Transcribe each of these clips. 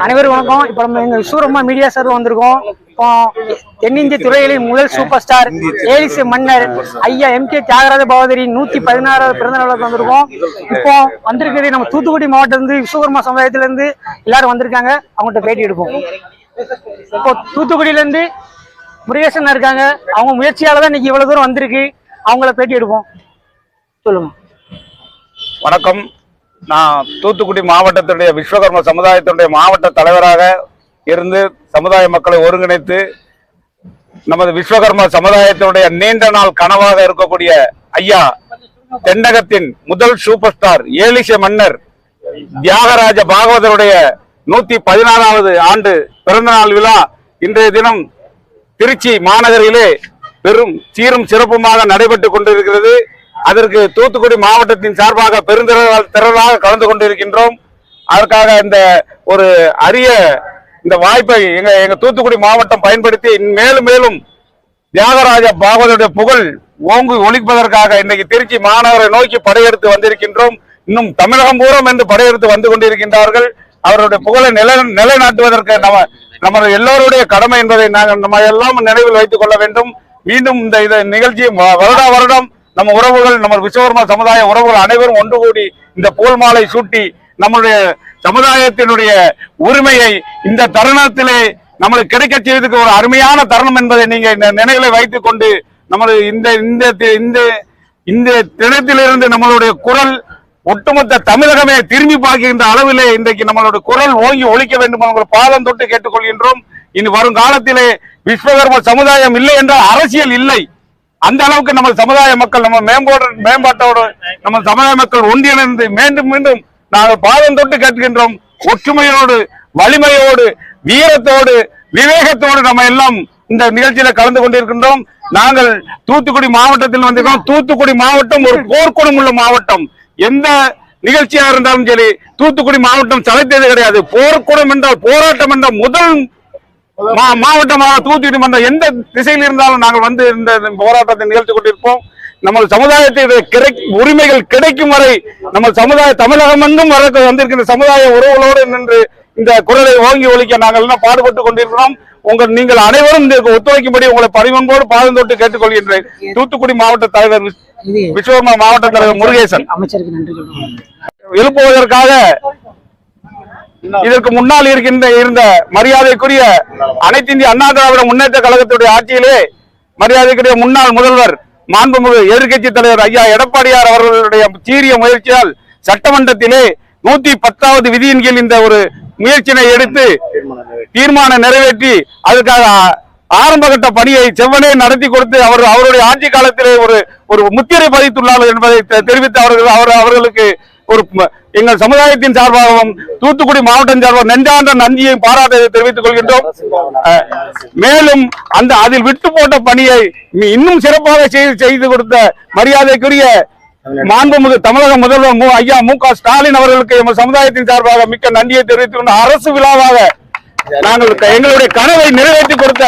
அனைவரும் வணக்கம். இப்போ நம்ம எங்க சூரம்மா மீடியா சார் வந்திருக்கோம். இப்போ தென்னிந்திய துறைகளின் முதல் சூப்பர் ஸ்டார் ஏலிசு மன்னர் ஐயா எம் கே தியாகராஜ பகவதரி நூத்தி பதினாறாவது பிறந்த நாளுக்கு வந்திருக்கோம். இப்போ வந்திருக்கிறது நம்ம தூத்துக்குடி மாவட்டத்திலிருந்து விஸ்வகர்மா சமுதாயத்துல இருந்து எல்லாரும் வந்திருக்காங்க. அவங்கள்ட்ட பேட்டி எடுப்போம். இப்போ தூத்துக்குடியில இருந்து முருகேசன் இருக்காங்க. அவங்க முயற்சியால தான் இன்னைக்கு இவ்வளவு தூரம் வந்திருக்கு. அவங்கள பேட்டி எடுப்போம். சொல்லுங்க. வணக்கம். நான் தூத்துக்குடி மாவட்டத்துடைய விஸ்வகர்ம சமுதாயத்தினுடைய மாவட்ட தலைவராக இருந்து சமுதாய மக்களை ஒருங்கிணைத்து நமது விஸ்வகர்ம சமுதாயத்தினுடைய நீண்ட நாள் கனவாக இருக்கக்கூடிய ஐயா தென்னகத்தின் முதல் சூப்பர் ஸ்டார் ஏலிச மன்னர் தியாகராஜ பாகவதருடைய நூத்தி பதினாறாவது ஆண்டு பிறந்த நாள் விழா இன்றைய தினம் திருச்சி மாநகரிலே பெரும் சீரும் சிறப்புமாக நடைபெற்றுக் கொண்டிருக்கிறது. அதற்கு தூத்துக்குடி மாவட்டத்தின் சார்பாக பெருந்திரளாக திரளாக கலந்து கொண்டிருக்கின்றோம். அதற்காக இந்த ஒரு அரிய இந்த வாய்ப்பை எங்க எங்க தூத்துக்குடி மாவட்டம் பயன்படுத்தி மேலும் மேலும் தியாகராஜ பாகவதனுடைய புகழ் ஓங்கி ஒழிப்பதற்காக இன்னைக்கு திருச்சி மாநகரை நோக்கி படையெடுத்து வந்திருக்கின்றோம். இன்னும் தமிழகம் பூரம் என்று படையெடுத்து வந்து கொண்டிருக்கின்றார்கள். அவருடைய புகழை நிலை நிலைநாட்டுவதற்கு நம்ம நமது எல்லோருடைய கடமை என்பதை நாங்கள் நம்ம எல்லாம் நினைவில் வைத்துக் கொள்ள வேண்டும். மீண்டும் இந்த இதை நிகழ்ச்சி வருடா வருடம் நம்ம உறவுகள் நம்ம விஸ்வகர்மா சமுதாய உறவுகள் அனைவரும் ஒன்று கூடி இந்த போல் மாலை சூட்டி நம்மளுடைய சமுதாயத்தினுடைய உரிமையை இந்த தருணத்திலே நம்மளுக்கு கிடைக்க செய்வதற்கு ஒரு அருமையான தருணம் என்பதை நீங்க இந்த நினைவில் வைத்துக் கொண்டு நமது இந்த இந்த தி- இந்த இந்த தினத்திலிருந்து நம்மளுடைய குரல் ஒட்டுமொத்த தமிழகமே திரும்பி பார்க்கின்ற அளவிலே இன்றைக்கு நம்மளுடைய குரல் ஓங்கி ஒழிக்க வேண்டும் உங்கள் பாதம் தொட்டு கேட்டுக்கொள்கின்றோம். இனி வரும் காலத்திலே விஸ்வகர்ம சமுதாயம் இல்லை என்றால் அரசியல் இல்லை. அந்த அளவுக்கு நம்ம சமுதாய மக்கள் நம்ம மேம்போட மேம்பாட்டோடு நம்ம சமுதாய மக்கள் ஒன்றிணைந்து மீண்டும் மீண்டும் நாங்கள் பாதம் தொட்டு கேட்கின்றோம். ஒற்றுமையோடு வலிமையோடு வீரத்தோடு விவேகத்தோடு நம்ம எல்லாம் இந்த நிகழ்ச்சியில கலந்து கொண்டிருக்கின்றோம். நாங்கள் தூத்துக்குடி மாவட்டத்தில் வந்திருக்கோம் தூத்துக்குடி மாவட்டம் ஒரு போர்க்குணம் உள்ள மாவட்டம். எந்த நிகழ்ச்சியா இருந்தாலும் சரி தூத்துக்குடி மாவட்டம் சளைத்தது கிடையாது. போர்க்குணம் என்றால் போராட்டம் என்ற முதல் மாவட்டமாக தூத்துக்குடி மன்றம் எந்த திசையில் இருந்தாலும் நாங்கள் வந்து இந்த போராட்டத்தை நிகழ்த்தி கொண்டிருப்போம். நம்ம சமுதாயத்தினுடைய கிடை உரிமைகள் கிடைக்கும் வரை நம்ம சமுதாய தமிழகம் எங்கும் வர வந்திருக்கின்ற சமுதாய உறவுகளோடு நின்று இந்த குரலை ஓங்கி ஒழிக்க நாங்கள் எல்லாம் பாடுபட்டு கொண்டிருக்கிறோம்? உங்கள் நீங்கள் அனைவரும் ஒத்துழைக்கும்படி உங்களை பரிவன்போடு பாதம் தொட்டு கேட்டுக்கொள்கின்றேன். தூத்துக்குடி மாவட்ட தலைவர் விஸ்வகர்மா மாவட்ட தலைவர் முருகேசன். அமைச்சருக்கு நன்றி எழுப்புவதற்காக இதற்கு முன்னால் இருக்கின்ற இருந்த மரியாதைக்குரிய அனைத்து இந்திய அண்ணா திராவிட முன்னேற்ற கழகத்துடைய ஆட்சியிலே மரியாதைக்குரிய முன்னாள் முதல்வர் மாண்புமிகு எதிர்கட்சி தலைவர் ஐயா எடப்பாடியார் அவர்களுடைய சீரிய முயற்சியால் சட்டமன்றத்திலே நூத்தி பத்தாவது விதியின் கீழ் இந்த ஒரு முயற்சியினை எடுத்து தீர்மானம் நிறைவேற்றி அதுக்காக ஆரம்பகட்ட பணியை செவ்வனே நடத்தி கொடுத்து அவர் அவருடைய ஆட்சி காலத்திலே ஒரு ஒரு முத்திரை பதித்துள்ளார்கள் என்பதை தெரிவித்து அவர்கள் அவர் அவர்களுக்கு ஒரு எங்கள் சமுதாயத்தின் சார்பாகவும் தூத்துக்குடி மாவட்டம் சார்பாக நெஞ்சான்ற நன்றியையும் பாராட்டத்தை தெரிவித்துக் கொள்கின்றோம். மேலும் அந்த அதில் விட்டு போட்ட பணியை இன்னும் சிறப்பாக செய்து செய்து கொடுத்த மரியாதைக்குரிய மாண்புமிகு தமிழக முதல்வர் மு ஐயா மு க ஸ்டாலின் அவர்களுக்கு எங்கள் சமுதாயத்தின் சார்பாக மிக்க நன்றியை தெரிவித்துக் கொண்டு அரசு விழாவாக நாங்கள் எங்களுடைய கனவை நிறைவேற்றி கொடுத்த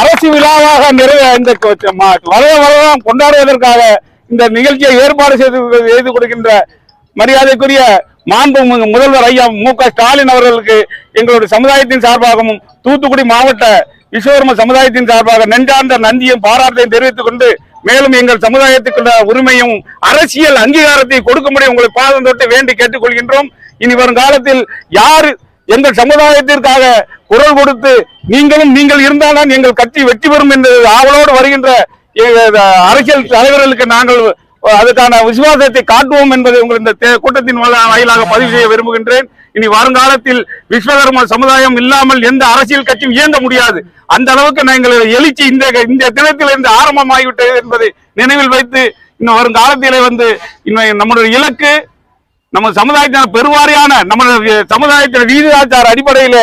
அரசு விழாவாக நிறைவே இந்த கொ- கொண்டாடுவதற்காக இந்த நிகழ்ச்சியை ஏற்பாடு செய்து செய்து கொடுக்கின்ற மரியாதைக்குரிய மாண்பு முதல்வர் ஐயா மு க ஸ்டாலின் அவர்களுக்கு எங்களுடைய சமுதாயத்தின் சார்பாகவும் தூத்துக்குடி மாவட்ட விஸ்வகர்ம சமுதாயத்தின் சார்பாக நெஞ்சார்ந்த நந்தியும் பாராட்டையும் தெரிவித்துக் கொண்டு மேலும் எங்கள் சமுதாயத்துக்குள்ள உரிமையும் அரசியல் அங்கீகாரத்தை கொடுக்கும்படி உங்களை பாதம் தொட்டு வேண்டி கேட்டுக்கொள்கின்றோம் இனி வரும் காலத்தில் யார் எங்கள் சமுதாயத்திற்காக குரல் கொடுத்து நீங்களும் நீங்கள் இருந்தால்தான் எங்கள் கட்சி வெற்றி பெறும் என்று ஆவலோடு வருகின்ற அரசியல் தலைவர்களுக்கு நாங்கள் அதுக்கான விசுவாசத்தை காட்டுவோம் என்பதை உங்கள் இந்த தே- கூட்டத்தின் வாயிலாக பதிவு செய்ய விரும்புகின்றேன். இனி வருங்காலத்தில் விஸ்வகர்ம சமுதாயம் இல்லாமல் எந்த அரசியல் கட்சியும் இயங்க முடியாது. அந்த அளவுக்கு நாங்கள் எழுச்சி இந்த இந்த தினத்திலிருந்து ஆரம்பமாகிவிட்டது என்பதை நினைவில் வைத்து இன்னும் வரும் காலத்திலே வந்து இன்னும் நம்முடைய இலக்கு நம்ம சமுதாயத்தின பெருவாரியான நம்ம சமுதாயத்தின் வீதாச்சார அடிப்படையில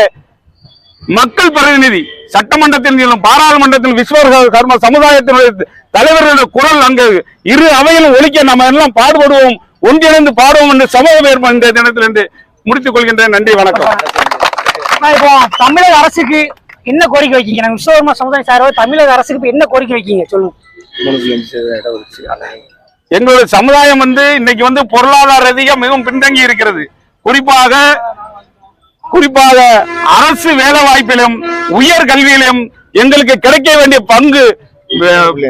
மக்கள் பிரதிநிதி சட்டமன்றத்தில் பாராளுமன்றத்தில் விஸ்வ கர்ம சமுதாயத்தினுடைய தலைவர்களுடைய குரல் அங்கு இரு அவையிலும் ஒழிக்க நம்ம எல்லாம் பாடுபடுவோம். ஒன்றிணைந்து பாடுவோம் என்று சமூகம் ஏற்ப இந்த தினத்தில் என்று முடித்துக் கொள்கின்றேன். நன்றி வணக்கம். இப்போ தமிழக அரசுக்கு என்ன கோரிக்கை வைக்கீங்க? நாங்க விஸ்வகர்மா சமுதாயம் சார்பாக தமிழக அரசுக்கு என்ன கோரிக்கை வைக்கீங்க? சொல்லுங்க. எங்களுடைய சமுதாயம் வந்து இன்னைக்கு வந்து பொருளாதார ரீதியா மிகவும் பின்தங்கி இருக்கிறது. குறிப்பாக குறிப்பாக அரசு வேலை வாய்ப்பிலும் உயர் கல்வியிலும் எங்களுக்கு கிடைக்க வேண்டிய பங்கு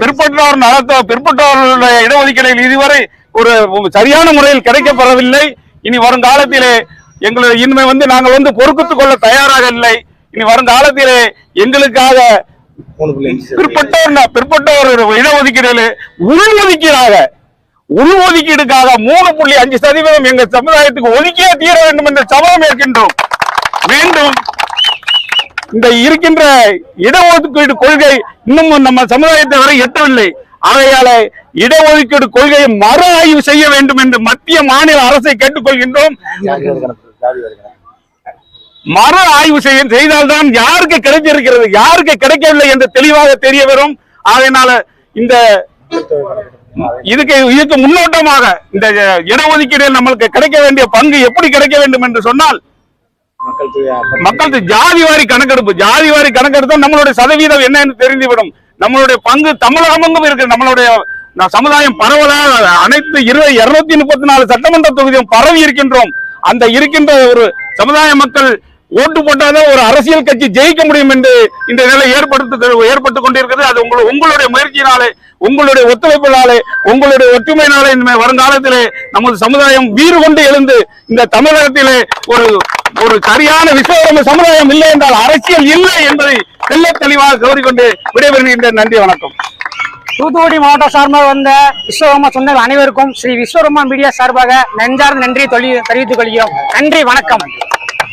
பிற்பட்டோர் நலத்த பிற்பட்டோர்களுடைய இடஒதுக்கீடுகள் இதுவரை ஒரு சரியான முறையில் கிடைக்கப்பெறவில்லை. இனி வருங்காலத்திலே எங்களை இனிமே வந்து நாங்கள் வந்து பொறுத்துக் கொள்ள தயாராக இல்லை. இனி வருங்காலத்திலே எங்களுக்காக பிற்பட்டோர் பிற்பட்டோர் இடஒதுக்கீடுகள் உள்ஒதுக்கீடாக உள்ஒதுக்கீடுக்காக மூணு புள்ளி அஞ்சு சதவீதம் எங்க சமுதாயத்துக்கு ஒதுக்கியே தீர வேண்டும் என்ற சபதம் ஏற்கின்றோம். வேண்டும் இந்த இருக்கின்ற இடஒதுக்கீடு கொள்கை இன்னும் நம்ம சமுதாயத்தை வரை எட்டவில்லை. ஆகையால இடஒதுக்கீடு கொள்கையை மறு ஆய்வு செய்ய வேண்டும் என்று மத்திய மாநில அரசை கேட்டுக்கொள்கின்றோம். மறு ஆய்வு செய்ய செய்தால்தான் யாருக்கு கிடைத்திருக்கிறது யாருக்கு கிடைக்கவில்லை என்று தெளிவாக தெரிய வரும். ஆகையினால இந்த இதுக்கு இதுக்கு முன்னோட்டமாக இந்த இடஒதுக்கீடு நம்மளுக்கு கிடைக்க வேண்டிய பங்கு எப்படி கிடைக்க வேண்டும் என்று சொன்னால் மக்களுக்கு ஜாதி வாரி கணக்கெடுப்பு ஜாதி வாரி கணக்கெடுத்தா நம்மளுடைய சதவீதம் என்னன்னு தெரிந்துவிடும். நம்மளுடைய பங்கு தமிழகமெங்கும் இருக்கு நம்மளுடைய சமுதாயம் பரவலாக அனைத்து இருபது இருநூத்தி முப்பத்தி நாலு சட்டமன்ற தொகுதியும் பரவி இருக்கின்றோம். அந்த இருக்கின்ற ஒரு சமுதாய மக்கள் ஓட்டு போட்டாதான் ஒரு அரசியல் கட்சி ஜெயிக்க முடியும் என்று இந்த நிலை ஏற்படுத்த ஏற்பட்டு கொண்டிருக்கிறது. அது உங்கள் உங்களுடைய முயற்சியினாலே உங்களுடைய ஒத்துழைப்பினாலே உங்களுடைய ஒற்றுமையினாலே இந்த வருங்காலத்திலே நமது சமுதாயம் வீறு கொண்டு எழுந்து இந்த தமிழகத்திலே ஒரு ஒரு சரியான விஸ்வகர்ம சமுதாயம் இல்லை என்றால் அரசியல் இல்லை என்பதை தெல்ல தெளிவாக கோரிக்கொண்டு விடைபெறுகின்றேன் நன்றி வணக்கம். தூத்துக்குடி மாவட்டம் சார்பாக வந்த விஸ்வகர்மா சொந்தங்கள் அனைவருக்கும் ஸ்ரீ விஸ்வகர்மா மீடியா சார்பாக நெஞ்சார்ந்த நன்றியை தொழி- தெரிவித்துக் கொள்கிறோம். நன்றி வணக்கம்.